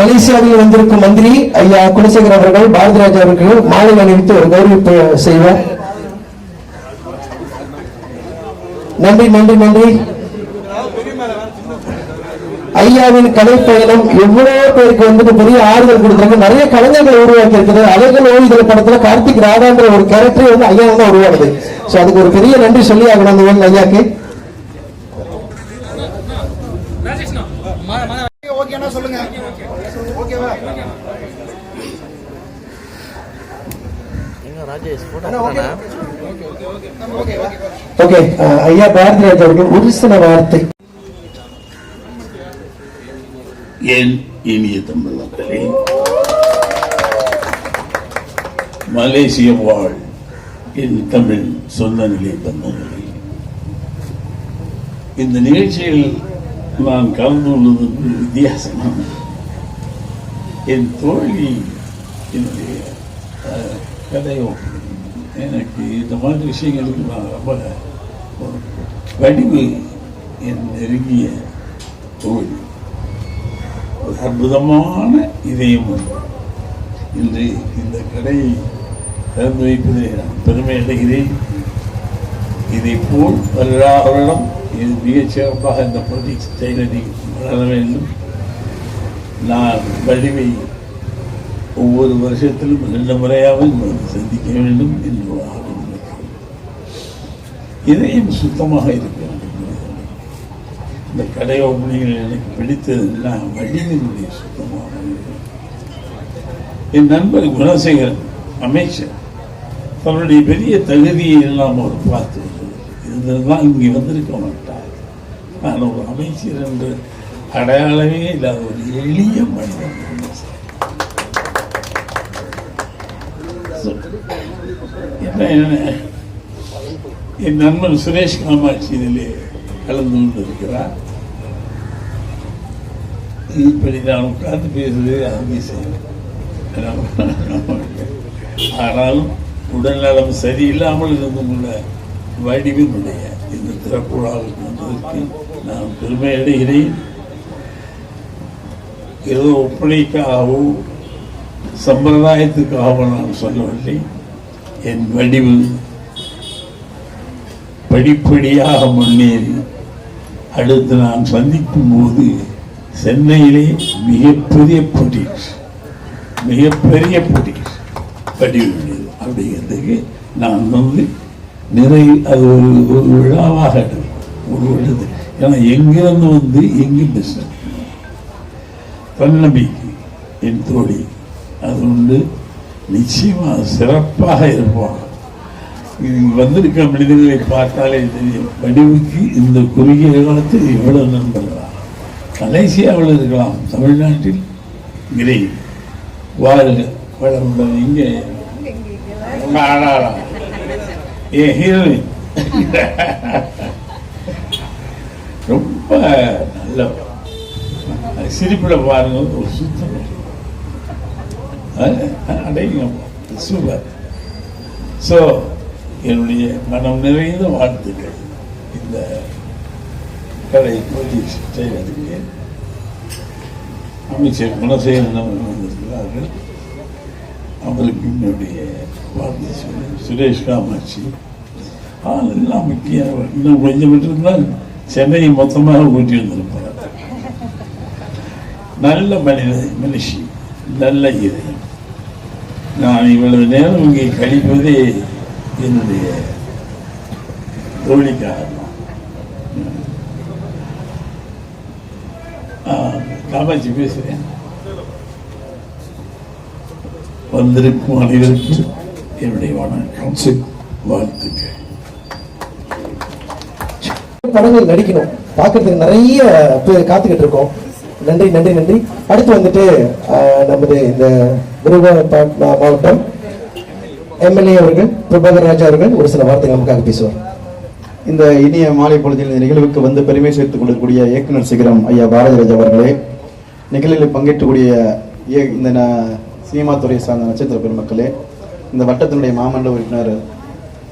மலேசியாவில் வந்திருக்கும் மந்திரி ஐயா குலசேகர் அவர்கள் பாரதிராஜா அவர்கள் மாலை அணிவித்து ஒரு கௌரவிப்பு செய்வார். நன்றி நன்றி நன்றி. ஐயாவின் கலை பயணம் எவ்வளவு பேருக்கு வந்துட்டு பெரிய ஆறுதல் கொடுத்திருக்கு. நிறைய கலைஞர்கள் உருவாக்கி இருக்குது அழகல் ஓய்தல் படத்துல கார்த்திக் ராதான்ற ஒரு கேரக்டர் வந்து ஐயா தான் உருவாடுது சோ அதுக்கு ஒரு பெரிய நன்றி சொல்லி ஆகணும் அந்த ஐயாக்கு. ஓகே. ஐயா பாரதிராஜா அவர்கள் ஒரு சில வார்த்தை என் இனிய தமிழ் மக்களே மலேசிய வாழ் என் தமிழ் சொந்த நிலை தந்தங்களே இந்த நிகழ்ச்சியில் நான் கலந்து கொள்வது ஒரு வித்தியாசமான என் தோழி என்னுடைய கதையும் எனக்கு இந்த மாதிரி விஷயங்களுக்கு நான் ரொம்ப ஒரு வடிவு என் நெருங்கிய தோழி ஒரு அற்புதமான இதயம் உண்டு. இன்று இந்த கடையை திறந்து வைப்பதை நான் பெருமை அடைகிறேன். இதை போல் வருடா வருடம் இது மிகச் சிறப்பாக இந்த ப்ரொஜெக்ட் செயலடி வளர வேண்டும். நான் வடிவை ஒவ்வொரு வருஷத்திலும் இரண்டு முறையாவது சந்திக்க வேண்டும் என்று ஒரு ஆர்வம் இதயம் சுத்தமாக இருக்க வேண்டும். இந்த கடை ஓப்பனிங்கில் எனக்கு பிடித்ததுன்னா வள்ளியினுடைய சுத்தமாக என் நண்பர் குணசேகரன் அமைச்சர் தன்னுடைய பெரிய தகுதியை எல்லாம் அவர் பார்த்து இருந்ததுதான் இங்கே வந்திருக்க மாட்டார். நான் ஒரு அமைச்சர் என்று அடையாளமே இல்லாத ஒரு எளிய மனிதன். என்ன என்ன? என் நண்பன் சுரேஷ் காமாட்சி இதிலே கலந்து கொண்டிருக்கிறார். இப்படி நான் உட்கார்ந்து பேசுவது அதிசயம் ஆனாலும் உடல்நலம் சரியில்லாமல் இருந்து கொள்ள வடிவினுடைய இந்த திறப்புழாவுக்கு வந்ததற்கு நான் பெருமை அடைகிறேன். ஏதோ ஒப்பனைக்காகவோ சம்பிரதாயத்துக்காக நான் சொல்லவில்லை என் வடிவு படிப்படியாக முன்னேறி அடுத்து நான் சந்திக்கும் போது சென்னையிலே மிகப்பெரிய பொட்டிக்ஸ் மிகப்பெரிய பொட்டிக்ஸ் வடிவு அப்படிங்கிறதுக்கு நான் வந்து நிறை அது ஒரு ஒரு விழாவாக ஒரு விழுது ஏன்னா எங்கிருந்து வந்து எங்கே பிஸ்னஸ் தன்னம்பிக்கை. என் தோழி. அது உண்டு நிச்சயமாக சிறப்பாக இருப்பான் இங்கு வந்திருக்க மனிதர்களை பார்த்தாலே தெரியும். வடிவுக்கு இந்த குறுகிய காலத்தில் இவ்வளவு நண்பர்களா? மலேசியாவில் இருக்கலாம். தமிழ்நாட்டில் கிரை வாருங்க வளமுடன் இங்கே. A heroine. ரொம்ப நல்ல சிரிப்பில் பாருங்க. ஒரு சுத்தம். சூப்பர். ஸோ என்னுடைய மனம் நிறைந்த வாழ்த்துக்கள். இந்த கடை போலீஸ் செய்வதற்கு அமைச்சர் குணசேகரன் வந்திருக்கிறார்கள். அவருக்கு என்னுடைய வாழ்த்து சொல்லி சுரேஷ் காமாட்சி. அதெல்லாம் முக்கிய இன்னும் கொஞ்சம் விட்டுருந்தால் சென்னையை மொத்தமாக ஊட்டி வந்திருப்பார். நல்ல மனித மனுஷி. நல்ல இதயம் நான் இவ்வளவு நேரம் இங்கே கழிப்பதே என்னுடைய தோழிக்காக தான். காமாட்சி பேசுறேன். வந்திருக்கும் அனைவருக்கும் என்னுடைய வணக்கம். வாழ்த்துக்கள். படங்கள் நடிக்கணும். பார்க்கறதுக்கு நிறைய பேர் காத்துக்கிட்டு இருக்கோம். நன்றி நன்றி நன்றி. அடுத்து வந்துட்டு நமது இந்த விருதுநகர் மாவட்டம் எம்எல்ஏ அவர்கள் பிரபாகர் ராஜா அவர்கள் ஒரு சில வார்த்தைகள் நமக்காக பேசுவார். இந்த இனிய மாலை பொழுதில் இந்த நிகழ்வுக்கு வந்து பெருமை சேர்த்துக் கொள்ளக்கூடிய இயக்குனர் சிகரம் ஐயா பாரதிராஜ் அவர்களே நிகழ்வில் பங்கேற்றக்கூடிய இந்த சினிமா துறை சார்ந்த நட்சத்திர பெருமக்களே இந்த வட்டத்தினுடைய மாமண்ட உறுப்பினர்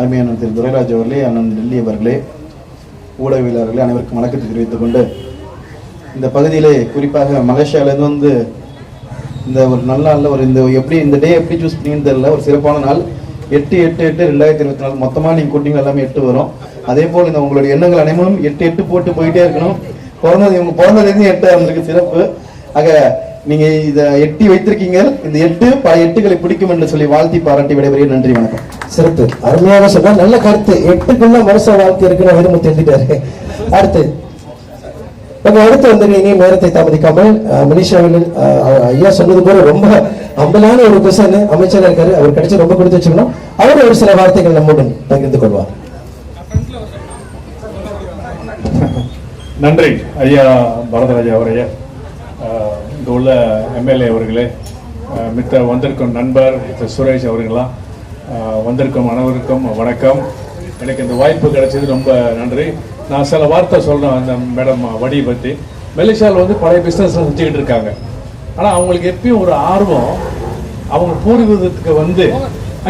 அருமையான திரு துரைராஜ் அவர்களே அண்ணன் டெல்லி அவர்களே ஊடகவியலாளர்களே அனைவருக்கும் வணக்கத்தை தெரிவித்துக் கொண்டு இந்த பகுதியிலே குறிப்பாக மலேசியாவிலேருந்து வந்து இந்த ஒரு நல்ல நாளில் ஒரு இந்த எப்படி இந்த டே எப்படி சூஸ் பண்ணீங்கன்னு தெரியல. ஒரு சிறப்பான நாள். எட்டு எட்டு எட்டு ரெண்டாயிரத்தி இருபத்தி நாலு. மொத்தமாக நீங்கள் கூட்டிங்க எல்லாமே எட்டு வரும். அதே போல் இந்த உங்களுடைய எண்ணங்கள் அனைவரும் எட்டு எட்டு போட்டு போயிட்டே இருக்கணும். பிறந்தது இவங்க பிறந்ததுலேருந்து எட்டு அவங்களுக்கு சிறப்பு. ஆக நீங்கள் இதை எட்டி வைத்திருக்கீங்க. இந்த எட்டு பல எட்டுகளை பிடிக்கும் என்று சொல்லி வாழ்த்தி பாராட்டி விடைபெறுகிறேன். நன்றி வணக்கம். சிறப்பு. அருமையாக சொன்னால் நல்ல கருத்து. எட்டுக்குள்ள மனுஷ வாழ்க்கை இருக்குன்னு வைரமுத்து எழுதிட்டாரு. அடுத்து. நம்ம அடுத்து வந்து இனி நேரத்தை தாமதிக்காமல் மனிஷாவில் ஐயா சொன்னது போல ரொம்ப அம்பலான ஒரு கொசன் அமைச்சராக இருக்காரு. அவர் கிடைச்சி ரொம்ப கொடுத்து வச்சுக்கணும். அவர் ஒரு சில வார்த்தைகள் நம்முடன் பகிர்ந்து கொள்வார். நன்றி ஐயா பரதராஜா அவரையா அஹ், உள்ள எம்எல்ஏ அவர்களே மித்த வந்திருக்கும் நண்பர் மித்த சுரேஷ் அவர்களா வந்திருக்கும் அனைவருக்கும் வணக்கம். எனக்கு இந்த வாய்ப்பு கிடைச்சது ரொம்ப நன்றி. நான் சில வார்த்தை சொல்றேன் அந்த மேடம் வடியை பற்றி மெலிஷாவில் வந்து பழைய பிஸ்னஸ் செஞ்சுக்கிட்டு இருக்காங்க. ஆனால் அவங்களுக்கு எப்பயும் ஒரு ஆர்வம் அவங்க பூர்வீகத்துக்கு வந்து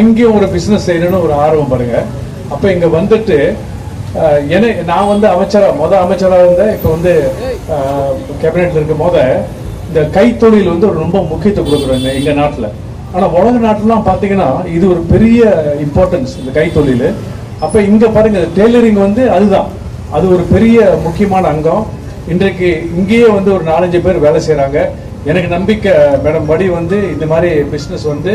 அங்கேயும் ஒரு பிஸ்னஸ் செய்யணும்னு ஒரு ஆர்வம் பாருங்கள் அப்போ இங்கே வந்துட்டு என என்னை நான் வந்து அமைச்சரா முத அமைச்சராக இருந்தேன் இப்போ வந்து கேபினெட்ல இருக்கும் போத இந்த கைத்தொழில் வந்து ஒரு ரொம்ப முக்கியத்துவம் கொடுக்குறோம் இந்த நாட்டில். ஆனா உலக நாட்டிலாம் பார்த்தீங்கன்னா இது ஒரு பெரிய இம்பார்ட்டன்ஸ் இந்த கைத்தொழில். அப்ப இங்கே பாருங்க டெய்லரிங் வந்து அதுதான். அது ஒரு பெரிய முக்கியமான அங்கம். இன்றைக்கு இங்கேயே வந்து ஒரு நாலஞ்சு பேர் வேலை செய்கிறாங்க எனக்கு நம்பிக்கை மேடம் படி வந்து இந்த மாதிரி பிஸ்னஸ் வந்து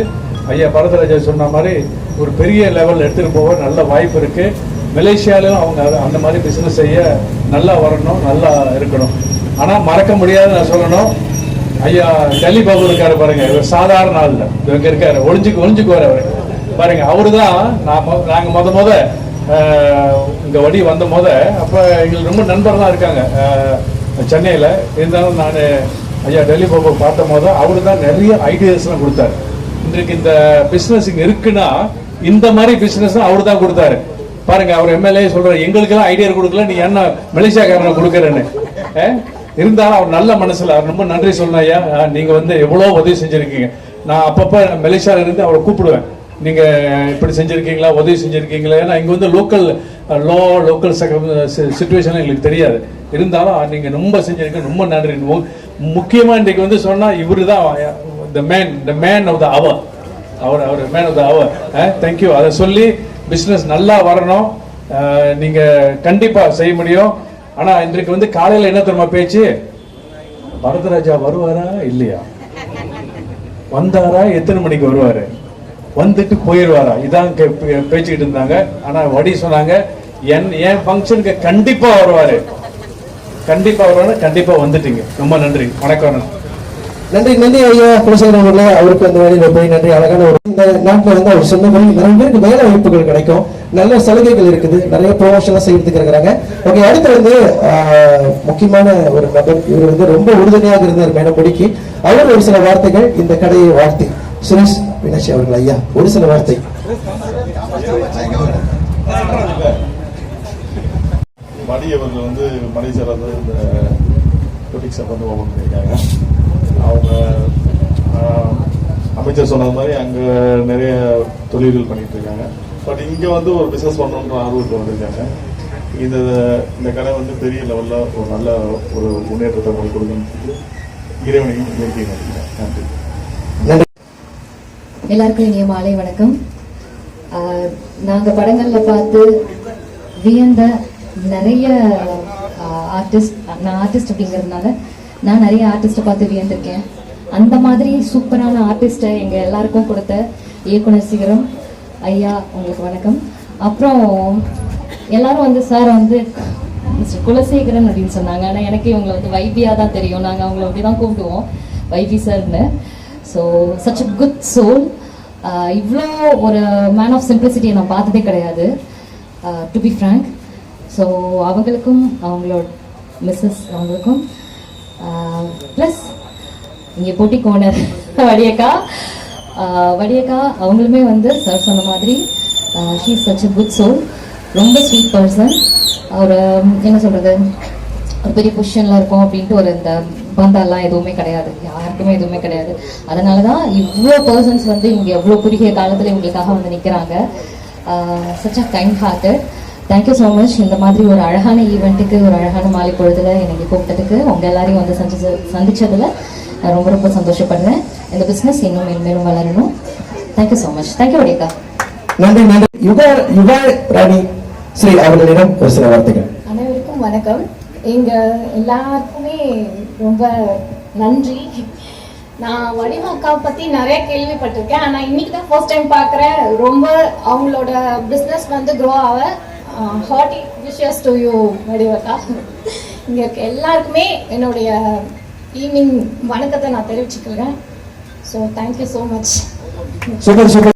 ஐயா பரதராஜா சொன்ன மாதிரி ஒரு பெரிய லெவலில் எடுத்துகிட்டு போக நல்ல வாய்ப்பு இருக்குது மலேசியாலும் அவங்க அந்த மாதிரி பிஸ்னஸ் செய்ய நல்லா வரணும் நல்லா இருக்கணும். ஆனால் மறக்க முடியாது நான் சொல்லணும். ஐயா டெல்லி பாபு இருக்காரு பாருங்க. இவர் சாதாரண ஆள் இவங்க இருக்காரு. ஒளிஞ்சுக்கு ஒளிஞ்சுக்குவார் அவர் பாருங்க அவருதான் நான் நாங்கள் முத முத இந்த வடி வந்த முத அப்போ எங்களுக்கு ரொம்ப நண்பர்லாம் இருக்காங்க. சென்னையில். இருந்தாலும் நான் ஐயா டெல்லி பாபு பார்த்த போது அவரு தான் நிறைய ஐடியாஸ்லாம் கொடுத்தாரு. இன்றைக்கு இந்த பிஸ்னஸ் இங்கே இருக்குன்னா இந்த மாதிரி பிஸ்னஸ் அவர் தான் கொடுத்தாரு. பாருங்க அவர் எம்எல்ஏ சொல்றாரு எங்களுக்கெல்லாம் ஐடியா கொடுக்கல நீ என்ன மலேசியாக்காரனை கொடுக்குறேன்னு? இருந்தாலும் அவர் நல்ல மனசுல அவர் ரொம்ப நன்றி சொல்லணும் ஐயா. நீங்கள் நீங்க வந்து எவ்வளோ உதவி செஞ்சிருக்கீங்க. நான் அப்பப்போ மலேசியாவில் இருந்து அவரை கூப்பிடுவேன். நீங்க இப்படி செஞ்சிருக்கீங்களா உதவி செஞ்சிருக்கீங்களா? ஏன்னா இங்க வந்து லோக்கல் லோ லோக்கல் சுச்சுவேஷன் எங்களுக்கு தெரியாது. இருந்தாலும் நீங்க ரொம்ப செஞ்சிருக்கீங்க ரொம்ப நன்றி. மு- முக்கியமா இன்னைக்கு வந்து சொன்னா இவரு தான் the man the man of the hour hour hour man of the hour thank you அதை சொல்லி பிஸ்னஸ் நல்லா வரணும். நீங்கள் நீங்க கண்டிப்பா செய்ய முடியும். ஆனா இன்றைக்கு வந்து காலையில என்ன தெரியுமா பேச்சு? பரதராஜா வருவாரா இல்லையா? வந்தாரா எத்தனை மணிக்கு வருவாரு? வந்துட்டு போயிடுவாரா இதான் கே- பே- பேசிக்கிட்டு இருந்தாங்க. ஆனா வடி சொன்னாங்க என் என் ஃபங்க்ஷனுக்கு கண்டிப்பா வருவாரு. கண்டிப்பா வருவாரு கண்டிப்பா வந்துட்டீங்க. ரொம்ப நன்றி. வணக்கம் நன்றி நன்றி ஐயா. குலசேகரன் அவர்களே அவருக்கு அந்த வழியில் போய் நன்றி. அழகான ஒரு இந்த நாட்டில் வந்து அவர் சொன்ன மாதிரி நிறைய பேருக்கு வேலை வாய்ப்புகள் கிடைக்கும். நல்ல சலுகைகள் இருக்குது. நிறைய ப்ரொமோஷன்லாம் செய்யறதுக்கு இருக்கிறாங்க. ஓகே அடுத்து வந்து முக்கியமான ஒரு நபர். இவர் வந்து ரொம்ப உறுதுணையாக இருந்தார் மேடம் முடிக்கு அவர் ஒரு சில வார்த்தைகள் இந்த கடையை வாழ்த்தி. சுரேஷ் மீனாட்சி அவர்கள் ஐயா ஒரு சில வார்த்தை. மணி அவர்கள் வந்து மனிதர் வந்து இந்த பொட்டிக் வந்து ஓபன் பண்ணியிருக்காங்க அவங்க அமைச்சர் சொன்னது மாதிரி அங்கே நிறைய தொழில்கள் பண்ணிட்டு இருக்காங்க. பட் இங்கே வந்து ஒரு பிஸ்னஸ் பண்ணணுன்ற ஆர்வத்தில் வந்திருக்காங்க. இந்த இந்த கடை வந்து பெரிய லெவலில் ஒரு நல்ல ஒரு முன்னேற்றத்தை உங்களுக்கு கொடுக்கணும் இறைவனையும் இயற்கை நன்றி. எல்லாருக்கும் இனிய மாலை வணக்கம். நாங்கள் நாங்க படங்கள்ல பார்த்து வியந்த நிறைய ஆர்டிஸ்ட் நான் ஆர்டிஸ்ட் அப்படிங்கிறதுனால நான் நிறைய ஆர்டிஸ்ட்டை பார்த்து வியந்திருக்கேன். அந்த மாதிரி சூப்பரான ஆர்டிஸ்ட்டை எங்க எல்லாருக்கும் கொடுத்த இயக்குனர் சிகரம் ஐயா உங்களுக்கு வணக்கம். அப்புறம் எல்லாரும் வந்து சார் வந்து மிஸ்டர் குலசேகரன் அப்படின்னு சொன்னாங்க. ஆனால் எனக்கு இவங்களை வந்து வைபியாக தான் தெரியும். நாங்கள் அவங்கள அப்படி தான் கூப்பிடுவோம். வைபி சார்னு so such a good soul இவ்வளோ ஒரு மேன் ஆஃப் சிம்பிளிசிட்டியை நான் பார்த்ததே கிடையாது. டு பி ஃப்ராங்க் ஸோ அவங்களுக்கும் அவங்களோட மிஸ்ஸஸ் அவங்களுக்கும் ப்ளஸ் இங்கே போட்டி கோனர் வடியக்கா. வடியக்கா அவங்களுமே வந்து சார் சொன்ன மாதிரி she such a good soul ரொம்ப ஸ்வீட் பர்சன் அவர் என்ன சொல்கிறது ஒரு பெரிய பொசிஷனில் இருக்கும் அப்படின்ட்டு ஒரு இந்த பந்தாலாம் எதுவுமே கிடையாது. யாருக்குமே எதுவுமே கிடையாது. அதனால தான் இவ்வளோ பர்சன்ஸ் வந்து இங்கே எவ்வளோ குறுகிய காலத்தில் இவங்களுக்காக வந்து நிற்கிறாங்க such a kind hearted thank you so much இந்த மாதிரி ஒரு அழகான ஈவெண்ட்டுக்கு ஒரு அழகான மாலை பொழுதுல எனக்கு கூப்பிட்டதுக்கு உங்கள் எல்லாரையும் வந்து சந்திச்ச சந்திச்சதுல நான் ரொம்ப ரொம்ப சந்தோஷப்படுறேன். இந்த பிஸ்னஸ் இன்னும் மேலும் வளரணும். Thank you so much thank you Vadika நன்றி நன்றி. யுகா யுகா ராணி ஸ்ரீ அவர்களிடம் ஒரு சில வார்த்தைகள். அனைவருக்கும் வணக்கம். எங்க எல்லாருக்குமே ரொம்ப நன்றி. நான் வடிவாக்கா பத்தி நிறைய கேள்விப்பட்டிருக்கேன். ஆனா இன்னைக்கு தான் ஃபர்ஸ்ட் டைம் பார்க்குறேன். ரொம்ப அவங்களோட பிஸ்னஸ் வந்து க்ரோ ஆக ஹார்டி விஷஸ் டு யூ வடிவக்கா. இங்க இருக்க எல்லாருக்குமே என்னுடைய ஈவினிங் வணக்கத்தை நான் தெரிவிச்சுக்கிறேன். So thank you so much super super